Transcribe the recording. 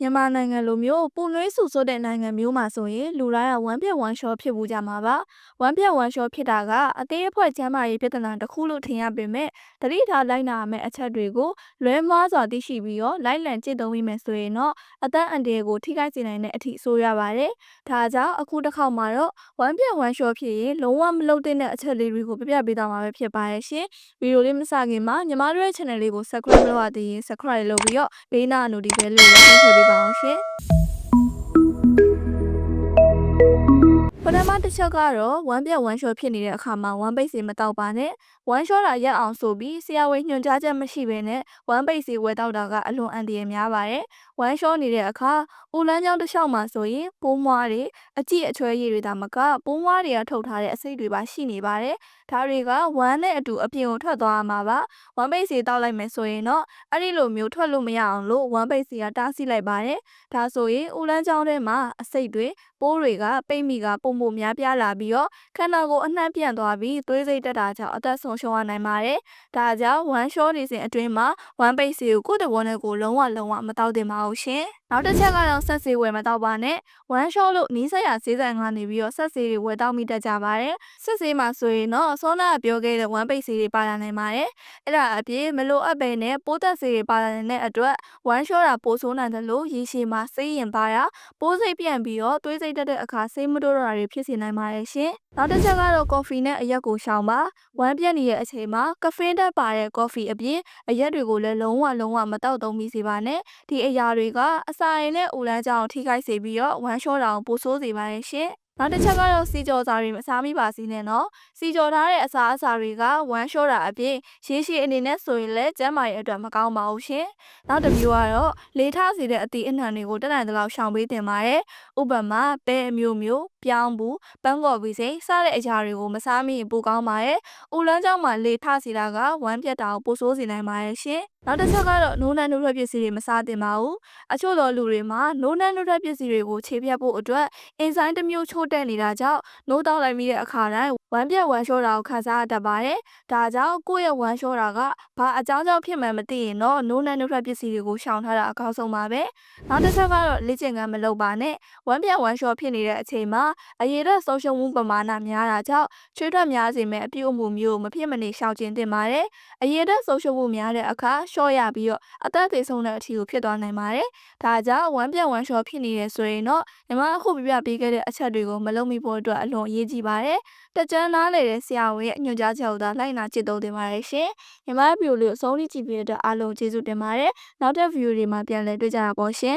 မြန်မာနိုင်ငံလိုမျိုးပူနွေးဆူဆိုးတဲ့နိုင်ငံမျိုးမှာဆိုရင်လူတိုင်းကဝမ်းပြက်ဝမ်းလျှောဖြစ်မှုကြမှာပါဝမ်းပြက်ဝမ်းလျှောဖြစ်တာကအသေးအဖွဲကျန်းမာရေးပြဿနာတစ်ခုလို့ထင်ရပေမဲ့တတိထားလိုက်နာရမယ့်အချက်တွေကိုလွဲမှားစွာသိရှိပြီးတော့လိုက်လံကျင့်သုံးမိမယ်ဆိုရင်တော့အသက်အန္တရာယ်ကိုထိခိုက်စေနိုင်တဲ့အထိဆိုးရပါတယ်ဒါကြောင့်အခုတစ်ခေါက်မှာတော့ဝမ်းပြက်ဝမ်းလျှောဖြစ်ရင်လုံးဝမလုပ်တဲ့အချက်လေးတွေကိုပြပြပေးသွားမှာပဲဖြစ်ပါရဲ့ရှင်ဗီဒီယိုလေးမစခင်မှာညီမတို့ရဲ့ channel လေးကို subscribe လုပ်ရသေးရင် subscribe လုပ်ပြီးတော့ဘေးနာ notification လေးကိုနှိပ်ထည့်ပေးပါအော ပထမတစ်ချက်ကတော့ဝမ်းပြက်ဝမ်းလျှောဖြစ်နေတဲ့အခါမှာဝမ်းပိတ်စီမတောက်ပါနဲ့ဝမ်းလျှောတာရက်အောင်ဆိုပြီးဆရာဝန်ညွှန်ကြားချက်မရှိဘဲနဲ့ဝမ်းပိတ်စီဝယ်တောက်တာကအလွန်အန္တရာယ်များပါတယ်ဝမ်းလျှောနေတဲ့အခါဦးလန်းကြောင်းတစ်လျှောက်မှာဆိုရင်ပိုးမွားတွေအကြည့်အချွဲရည်တွေဒါမကပိုးမွားတွေကထုတ်ထားတဲ့အဆိပ်တွေပါရှိနေပါတယ်ဒါတွေကဝမ်းနဲ့အတူအပြင်ကိုထွက်သွားမှာပါဝမ်းပိတ်စီတောက်လိုက်မယ်ဆိုရင်တော့အဲ့ဒီလိုမျိုးထွက်လို့မရအောင်လို့ဝမ်းပိတ်စီကတားဆီးလိုက်ပါတယ်ဒါဆိုရင်ဦးလန်းကြောင်းထဲမှာအဆိပ်တွေပိုးတွေကပိတ်မိကပုံပုံများပြားလာပြီးတော့ခန္ဓာကိုယ်အနှံ့ပြန့်သွားပြီးသွေးစိတ်တက်တာကြောင့်အသက်ဆုံးရှုံးရနိုင်ပါတယ်။ဒါကြောင့်ဝမ်းလျှောနေစဉ်အတွင်းမှာဝမ်းပိတ်စီကိုကိုယ့်တဘောနဲ့ကိုယ်လုံးဝလုံးဝမတောက်တင်ပါဘူးရှင်။ နောက်တစ်ချက်ကတော့ဆက်စီဝယ်မတောက်ပါနဲ့ဝမ်းလျှောလို့နီးစပ်ရဈေးဆိုင်ကနေပြီးတော့ဆက်စီတွေဝယ်တောက်မိတတ်ကြပါတယ်။ဆက်စီမှာဆိုရင်တော့ဆောနာကပြောခဲ့တဲ့ဝမ်းပိတ်စီတွေပါလာနိုင်ပါတယ်။အဲ့ဒါအပြင်မလိုအပ်ပဲနဲ့ပိုးသက်စီတွေပါလာနိုင်တဲ့အတွက်ဝမ်းလျှောတာပိုဆိုးနိုင်တယ်လို့ရေရှည်မှာဆေးရင်ပါရပိုးစိတ်ပြန့်ပြီးတော့သွေးစိတ်တက်တဲ့အခါဆေးမတိုးတော့တာတွေဖြစ်စေနိုင်ပါတယ်ရှင်။နောက်တစ်ချက်ကတော့ကော်ဖီနဲ့အရက်ကိုရှောင်ပါဝမ်းပြက်နေတဲ့အချိန်မှာကဖင်းတက်ပါတဲ့ကော်ဖီအပြင်အရက်တွေကိုလည်းလုံးဝလုံးဝမတောက်သုံးမိစေပါနဲ့ဒီအရာတွေကအစာရည်နဲ့အိုလန်းကြောင်ထိခိုက်စေပြီးတော့ဝမ်းလျှောတာကိုပိုဆိုးစေပါရဲ့ရှင်နောက်တစ်ချက်ကတော့စီကြော်စာတွေမစားမိပါစေနဲ့နော်စီကြော်ထားတဲ့အစာအစာတွေကဝမ်းလျှောတာအပြင်ရေရှည်အနေနဲ့ဆိုရင်လည်းကျန်းမာရေးအတွက်မကောင်းပါဘူးရှင်နောက်တစ်မျိုးကတော့လေထစေတဲ့အသီးအနှံတွေကိုတက်နိုင်သလောက်ရှောင်ပေးတင်ပါတယ်ဥပမာပဲအမျိုးမျိုးပြောင်းဘူးပန်းကော်ပီစိစတဲ့အရာတွေကိုမစားမိရင်ပိုကောင်းပါရဲ့။ဦးလန်းကြောင့်မှလေထစီတာကဝမ်းပြတ်တာကိုပိုဆိုးစေနိုင်ပါရဲ့ရှင်။ နောက်တစ်ချက်ကတော့နိုးနန်းနိုးထွက်ပစ္စည်းတွေမစားသင့်ပါဘူး။အချို့သောလူတွေမှာနိုးနန်းနိုးထွက်ပစ္စည်းတွေကိုခြေပြတ်ဖို့အတွက်အင်ဇိုင်းတစ်မျိုးချိုးတက်နေတာကြောင့်နိုးတောက်လိုက်မိတဲ့အခါတိုင်းဝမ်းပြတ်ဝမ်းလျှောတာကိုခံစားရတတ်ပါတယ်။ဒါကြောင့်ကိုယ့်ရဲ့ဝမ်းလျှောတာကဘာအကြောင်းကြောင့်ဖြစ်မှန်းမသိရင်တော့နိုးနန်းနိုးထွက်ပစ္စည်းတွေကိုရှောင်ထားတာအကောင်းဆုံးပါပဲ။နောက်တစ်ချက်ကတော့လေ့ကျင့်ခန်းမလုပ်ပါနဲ့။ဝမ်းပြတ်ဝမ်းလျှောဖြစ်နေတဲ့အချိန်မှာအရေးတဲ့ဆုံးရှုံးမှုပမာဏများတာကြောင့်ချွေးထွက်များစေမဲ့အပြုအမူမျိုးမဖြစ်မနေရှောင်ကျဉ်သင့်ပါတယ်။အရေးတဲ့ဆုံးရှုံးမှုများတဲ့အခါရှော့ရပြီးတော့အသက်သေဆုံးတဲ့အထိကိုဖြစ်သွားနိုင်ပါတယ်။ဒါကြောင့်ဝမ်းပြတ်ဝမ်းလျှောဖြစ်နေရဆိုရင်တော့ညီမအခုပြပြပေးခဲ့တဲ့အချက်တွေကိုမလုပ်မိဖို့အတွက်အလွန်အရေးကြီးပါတယ်။တကြမ်းနားလေတဲ့ဆရာဝန်ရဲ့ညွှန်ကြားချက်ကိုသာလိုက်နာကျင့်သုံးသင့်ပါတယ်ရှင်။ညီမရဲ့ဗီဒီယိုလေးကိုအဆုံးထိကြည့်ပေးတဲ့အတွက်အားလုံးကျေးဇူးတင်ပါတယ်။နောက်တဲ့ဗီဒီယိုတွေမှာပြန်လည်တွေ့ကြတာပေါ့ရှင်။